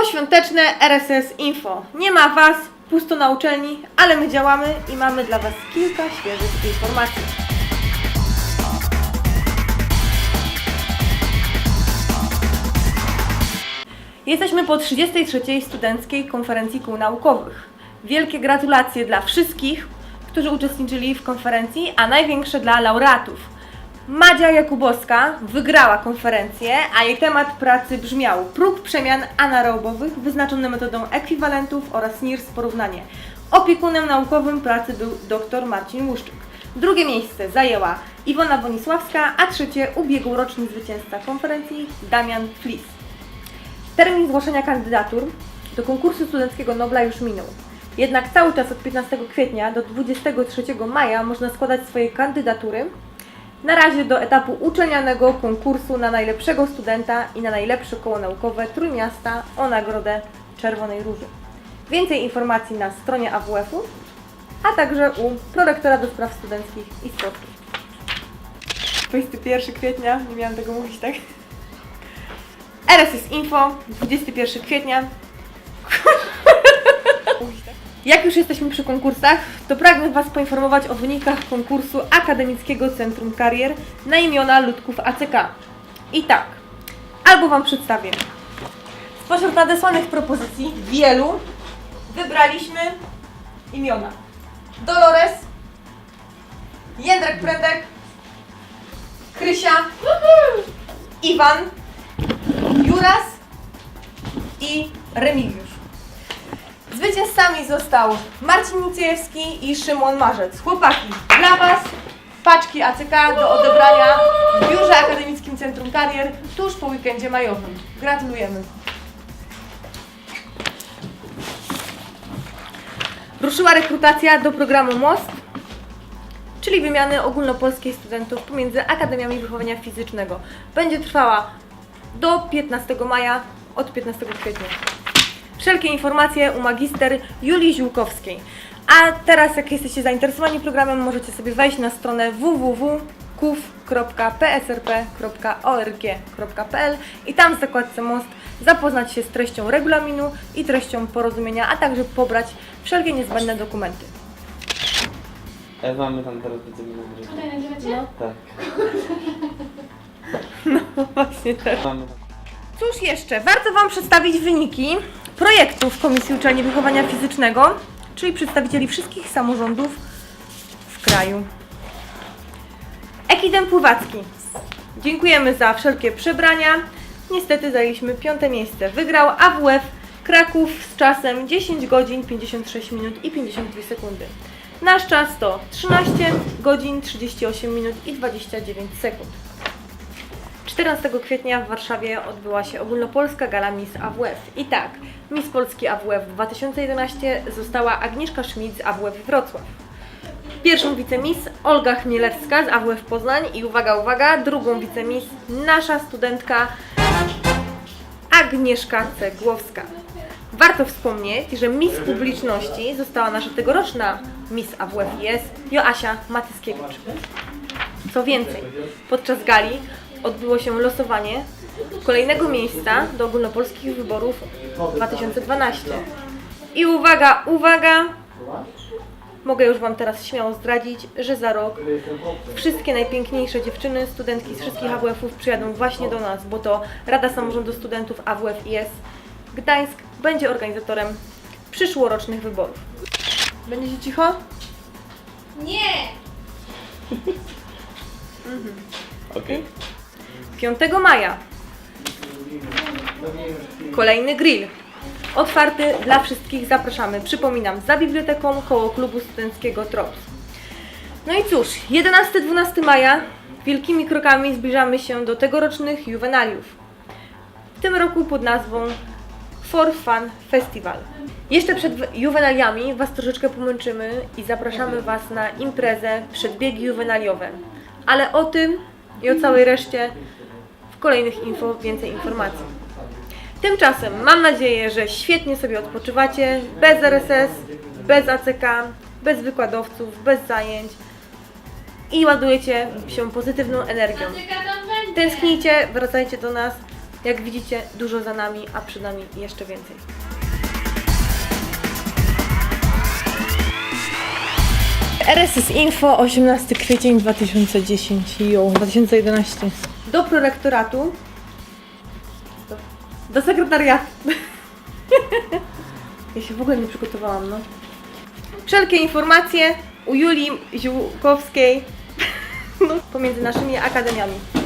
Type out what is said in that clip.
Poświąteczne RSS Info. Nie ma Was, pusto na uczelni, ale my działamy i mamy dla Was kilka świeżych informacji. Jesteśmy po 33. Studenckiej Konferencji Kół Naukowych. Wielkie gratulacje dla wszystkich, którzy uczestniczyli w konferencji, a największe dla laureatów. Madzia Jakubowska wygrała konferencję, a jej temat pracy brzmiał Próg przemian anaerobowych wyznaczony metodą ekwiwalentów oraz NIRS porównanie. Opiekunem naukowym pracy był dr Marcin Łuszczyk. Drugie miejsce zajęła Iwona Bonisławska, a trzecie ubiegłoroczny zwycięzca konferencji Damian Flis. Termin zgłoszenia kandydatur do konkursu studenckiego Nobla już minął. Jednak cały czas od 15 kwietnia do 23 maja można składać swoje kandydatury. Na razie do etapu uczelnianego konkursu na najlepszego studenta i na najlepsze koło naukowe Trójmiasta o nagrodę Czerwonej Róży. Więcej informacji na stronie AWF-u, a także u prorektora do spraw studenckich i sportu. 21 kwietnia, nie miałam tego mówić, tak? RSS Info, 21 kwietnia. Jak już jesteśmy przy konkursach, to pragnę Was poinformować o wynikach konkursu Akademickiego Centrum Karier na imiona ludków ACK. I tak, albo Wam przedstawię. Spośród nadesłanych propozycji, wielu, wybraliśmy imiona. Dolores, Jędrek Prędek, Krysia, Iwan, Juras i Remigiusz. Zwycięzcami został Marcin Nicejewski i Szymon Marzec. Chłopaki, dla Was paczki ACK do odebrania w Biurze Akademickim Centrum Karier tuż po weekendzie majowym. Gratulujemy. Ruszyła rekrutacja do programu MOST, czyli wymiany ogólnopolskiej studentów pomiędzy Akademiami Wychowania Fizycznego. Będzie trwała do 15 maja, od 15 kwietnia. Wszelkie informacje u magister Julii Ziółkowskiej. A teraz, jak jesteście zainteresowani programem, możecie sobie wejść na stronę www.kuf.psrp.org.pl i tam w zakładce MOST zapoznać się z treścią regulaminu i treścią porozumienia, a także pobrać wszelkie niezbędne dokumenty. Ewa, my tam teraz będziemy nagrywać. Tutaj nagrywacie? Tak. Właśnie tak. Cóż jeszcze? Warto Wam przedstawić wyniki projektów Komisji Uczelni Wychowania Fizycznego, czyli przedstawicieli wszystkich samorządów w kraju. Ekidem Pływacki. Dziękujemy za wszelkie przebrania. Niestety zajęliśmy piąte miejsce. Wygrał AWF Kraków z czasem 10 godzin 56 minut i 52 sekundy. Nasz czas to 13 godzin 38 minut i 29 sekund. 14 kwietnia w Warszawie odbyła się ogólnopolska gala Miss AWF. I tak, Miss Polski AWF 2011 została Agnieszka Schmidt z AWF Wrocław. Pierwszą wicemiss Olga Chmielewska z AWF Poznań i uwaga, uwaga, drugą wicemiss nasza studentka Agnieszka Cegłowska. Warto wspomnieć, że Miss Publiczności została nasza tegoroczna Miss AWF jest Joasia Matyskiewicz. Co więcej, podczas gali odbyło się losowanie kolejnego miejsca do ogólnopolskich wyborów 2012. I uwaga, uwaga! Mogę już Wam teraz śmiało zdradzić, że za rok wszystkie najpiękniejsze dziewczyny, studentki z wszystkich AWF-ów przyjadą właśnie do nas, bo to Rada Samorządu Studentów AWF IS Gdańsk będzie organizatorem przyszłorocznych wyborów. Będziecie cicho? Nie! Okej. 5 maja. Kolejny grill. Otwarty dla wszystkich, zapraszamy. Przypominam, za biblioteką koło klubu studenckiego TROPS. No i cóż, 11-12 maja wielkimi krokami zbliżamy się do tegorocznych juwenaliów. W tym roku pod nazwą For Fun Festival. Jeszcze przed juwenaliami Was troszeczkę pomęczymy i zapraszamy Was na imprezę przedbiegi juwenaliowe. Ale o tym i o całej reszcie kolejnych info więcej informacji. Tymczasem mam nadzieję, że świetnie sobie odpoczywacie, bez RSS, bez ACK, bez wykładowców, bez zajęć i ładujecie się pozytywną energią. Tęsknijcie, wracajcie do nas Jak widzicie, dużo za nami, a przed nami jeszcze więcej. RSS Info 18 kwiecień 2010 jo, 2011 Do prorektoratu. Do, do sekretariatu. Ja się w ogóle nie przygotowałam, no. Wszelkie informacje u Julii Ziółkowskiej no, pomiędzy naszymi akademiami.